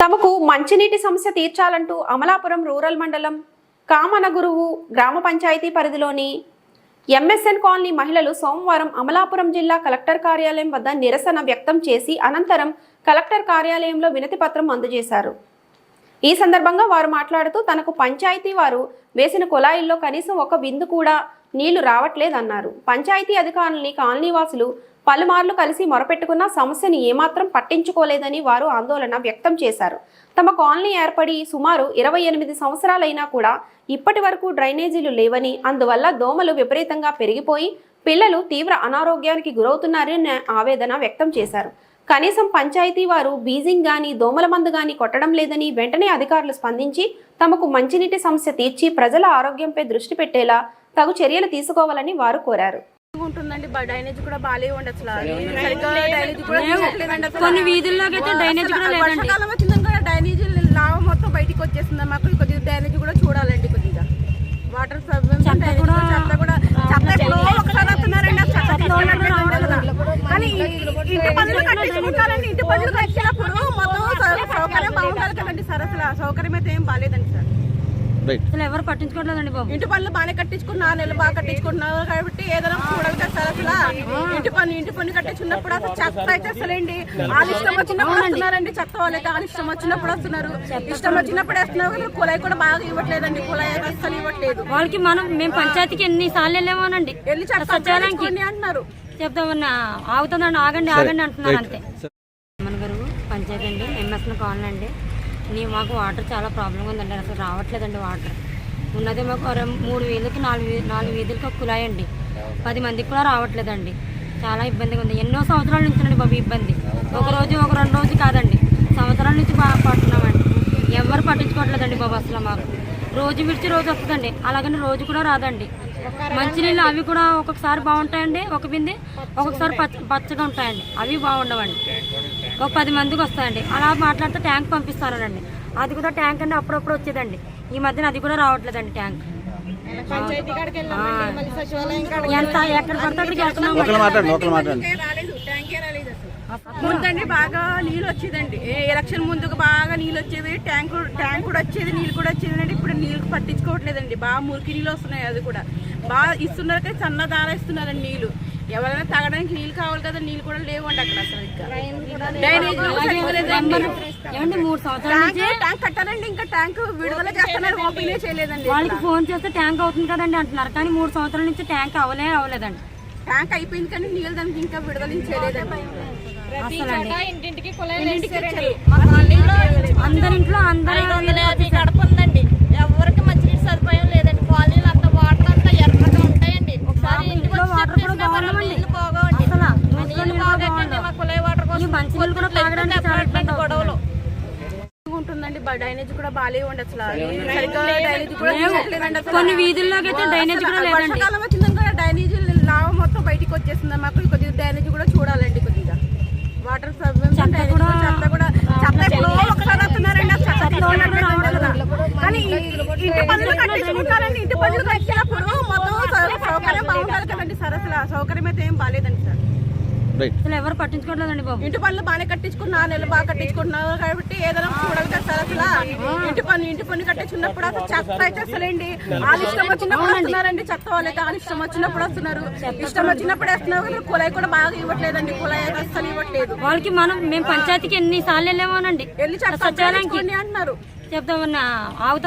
తమకు మంచినీటి సమస్య తీర్చాలంటూ అమలాపురం రూరల్ మండలం కామనగురువు గ్రామ పంచాయతీ పరిధిలోని ఎంఎస్ఎన్ కాలనీ మహిళలు సోమవారం అమలాపురం జిల్లా కలెక్టర్ కార్యాలయం వద్ద నిరసన వ్యక్తం చేసి అనంతరం కలెక్టర్ కార్యాలయంలో వినతి పత్రం అందజేశారు. ఈ సందర్భంగా వారు మాట్లాడుతూ తనకు పంచాయతీ వారు వేసిన కుళాయిల్లో కనీసం ఒక బిందు కూడా నీళ్ళు రావట్లేదన్నారు. పంచాయతీ అధికారుల్ని కాలనీవాసులు పలుమార్లు కలిసి మొరపెట్టుకున్న సమస్యను ఏమాత్రం పట్టించుకోలేదని వారు ఆందోళన వ్యక్తం చేశారు. తమ కాలనీ ఏర్పడి సుమారు ఇరవై ఎనిమిది సంవత్సరాలైనా కూడా ఇప్పటి వరకు డ్రైనేజీలు లేవని అందువల్ల దోమలు విపరీతంగా పెరిగిపోయి పిల్లలు తీవ్ర అనారోగ్యానికి గురవుతున్నారని ఆవేదన వ్యక్తం చేశారు. కనీసం పంచాయతీ వారు బీజింగ్ గాని దోమల మందు గాని కొట్టడం లేదని వెంటనే అధికారులు స్పందించి తమకు మంచినీటి సమస్య తీర్చి ప్రజల ఆరోగ్యంపై దృష్టి పెట్టేలా తగు చర్యలు తీసుకోవాలని వారు కోరారు. డ్రైనేజ్ కూడా తీయట్లేదండి అసలు. కొన్ని వీధుల్లోకి అయితే డ్రైనేజ్ కూడా లేదండి. వచ్చిందని కూడా డ్రైనేజ్ లావ మొత్తం బయటికి వచ్చేస్తుంది మాకు కొద్దిగా డ్రైనేజ్ కూడా చూడాలండి కొద్దిగా. వాటర్ చెత్త కూడా చెత్త కూడా చెత్త ఎప్పుడో ఒకసారి వస్తున్నారండి ఆ చెత్త తీసుకెళ్ళట్లేదు కదా. కానీ ఈ- ఇంటి పనులు కట్టించుకుంటారండి. ఇంటి పనులు కట్టినప్పుడు మొత్తం సౌ- సౌకర్యం బాగుండాలి కదండి సార్ అసలు. సౌకర్యం అయితే ఏం బాగాలేదండి సార్. అసలు ఎవరు పట్టించుకోవట్లేదండి బాబు. ఇంటి పనులు బాగానే కట్టించుకున్నా నెలలు బాగా కట్టించుకుంటున్నారు కాబట్టి ఏదైనా చూడాలి కదా సార్ అసలు. ఇంటి పని ఇంటి పని కట్టించుకున్నప్పుడు అసలు చెత్త అయితే అసలేండి వాళ్ళ ఇష్టం వచ్చినప్పుడు వస్తున్నారండి చెత్త వాళ్ళైతే వాళ్ళ ఇష్టం వచ్చినప్పుడు వస్తున్నారు. ఇష్టం వచ్చినప్పుడు వేస్తున్నారు కానీ కుళాయి కూడా బాగా ఇవ్వట్లేదండి. కుళాయి అయితే అస్సలు ఇవ్వట్లేదు. వాళ్ళకి మనం మేము పంచాయతీకి ఎన్ని సార్లు వెళ్ళామోనండి వెళ్ళి సచివాలయానికి అంటున్నారు చెప్తామన్నా ఆగుతుందండి ఆగండి ఆగండి అంటున్నారు అంతే. గారు పంచాయతీ అండి ఎంఎస్ఎన్ కాలనీ అండి. నీ మాకు వాటర్ చాలా ప్రాబ్లం ఉందండి. అసలు రావట్లేదండి వాటర్. ఉన్నది మాకు మూడు వీధులకి నాలుగు నాలుగు వీధులకి ఒక కులాయి అండి పది మందికి కూడా రావట్లేదండి. చాలా ఇబ్బందిగా ఉంది. ఎన్నో సంవత్సరాల నుంచి అండి బాబు ఇబ్బంది. ఒక రోజు ఒక రెండు రోజు కాదండి. సంవత్సరాల నుంచి బాగా పడుతున్నామండి. ఎవరు పట్టించుకోవట్లేదండి బాబు అసలు మాకు. రోజు విడిచి రోజు వస్తుందండి. అలాగని రోజు కూడా రాదండి. మంచినీళ్ళు అవి కూడా ఒక్కొక్కసారి బాగుంటాయండి. ఒక బింది ఒక్కొక్కసారి పచ్చ పచ్చగా ఉంటాయండి. అవి బాగుండవండి. ఒక పది మందికి వస్తాయండి. అలా మాట్లాడితే ట్యాంక్ పంపిస్తానండి అది కూడా ట్యాంక్ అండి అప్పుడప్పుడు వచ్చేదండి. ఈ మధ్యన అది కూడా రావట్లేదండి ట్యాంక్. ఎంత ఎక్కడ పడితే అక్కడికి వెళ్తున్నాం ముందండి బాగా నీళ్ళు వచ్చేదండి. ఏ ఎలక్షన్ ముందుకు బాగా నీళ్ళు వచ్చేవి ట్యాంక్ ట్యాంక్ కూడా వచ్చేది నీళ్ళు కూడా వచ్చేది ఇప్పుడు నీళ్ళు పట్టించుకోవట్లేదండి. బాగా మురికి నీళ్ళు వస్తున్నాయి అది కూడా. బాగా ఇస్తున్నారు కానీ సన్న దార ఇస్తున్నారండి నీళ్ళు. ఎవరైనా తాగడానికి నీళ్ళు కావాలి కదా నీళ్ళు కూడా లేవండి అక్కడ అసలు మూడు ట్యాంక్ కట్టాలండి ఇంకా ట్యాంక్ విడుదల చేస్తున్నారు. ఓపెన్ చేయలేదండి వాళ్ళకి ఫోన్ చేస్తే ట్యాంక్ అవుతుంది కదండి అంటున్నారు. కానీ మూడు సంవత్సరాల నుంచి ట్యాంక్ అవ్వలే అవ్వలేదండి ట్యాంక్ అయిపోయింది కానీ నీళ్ళు దానికి ఇంకా విడుదల చేయలేదండి. అసలు అండి ఇంటింటికి కాలనీలో అందరి ఇంట్లో అందరి గడప ఉందండి ఎవరికి మంచినీటి సదుపాయం లేదండి కాలనీలు అంతా వాటర్ అంతా ఎర్రగా ఉంటాయండి ఒకసారి ఇంటికి ఇంట్లో వచ్చి వాటర్ కూడా చూసినా పర్వాలేదు, బాగుండవండి. నీళ్ళు బాగోండి అసలు ఆ ఇంట్లో నీళ్ళు నీళ్ళు కూడా బాగోకండి మా కుళాయి వాటర్ మంచినీళ్ళు కూడా తాగడానికి చాలా ఇబ్బంది గొడవలు. ఉంటుందండి బ- డ్రైనేజ్ కూడా బాగాలేవండి అసలు. సరిగ్గా డ్రైనేజ్ కూడా తీయట్లేదండి అసలు. కొన్ని వీధుల్లోకి అయితే డ్రైనేజ్ కూడా లేదండి. వచ్చిందని డ్రైనేజ్ లావ మొత్తం బయటికి వచ్చేస్తుంది మాకు కొద్దిగా డ్రైనేజ్ కూడా చూడాలండి కొద్దిగా. వాటర్ చెత్త కూడా- చెత్త కూడా చెత్త ఎప్పుడో ఒకసారి వస్తున్నారండి. ఆ చెత్త తీసుకెళ్ళట్లేదు కదా. కానీ ఈ- ఇంటి పనులు కట్టించుకుంటారండి. ఇంటి పనులు కట్టినప్పుడు మొత్తం సౌకర్యం బాగుండాలి కదండి సార్ అసలు. సౌకర్యం అయితే ఏం బాగాలేదండి సార్. అసలు ఎవరు పట్టించుకోవట్లేదండి బాబు. ఇంటి పనులు బాగానే కట్టించుకున్నా నెలలు బాగా కట్టించుకుంటున్నారు కాబట్టి ఏదైనా చూడాలి కదా సార్ అసలు. ఇంటి పని ఇంటి పని కట్టించుకున్నప్పుడు అసలు చెత్త అయితే అసలేండి వాళ్ళ ఇష్టం వచ్చినప్పుడు వస్తున్నారండి చెత్త వాళ్ళైతే వాళ్ళ ఇష్టం వచ్చినప్పుడు వస్తున్నారు. ఇష్టం వచ్చినప్పుడు వేస్తున్నారు కానీ కుళాయి కూడా బాగా ఇవ్వట్లేదండి కుళాయి అయితే అస్సలు ఇవ్వట్లేదు. వాళ్ళకి మనం మేము పంచాయతీకి ఎన్ని సార్లు వెళ్ళామోనండి. వెళ్ళి చెత్త అంటున్నారు. చెప్తామన్నా ఆగుతుంది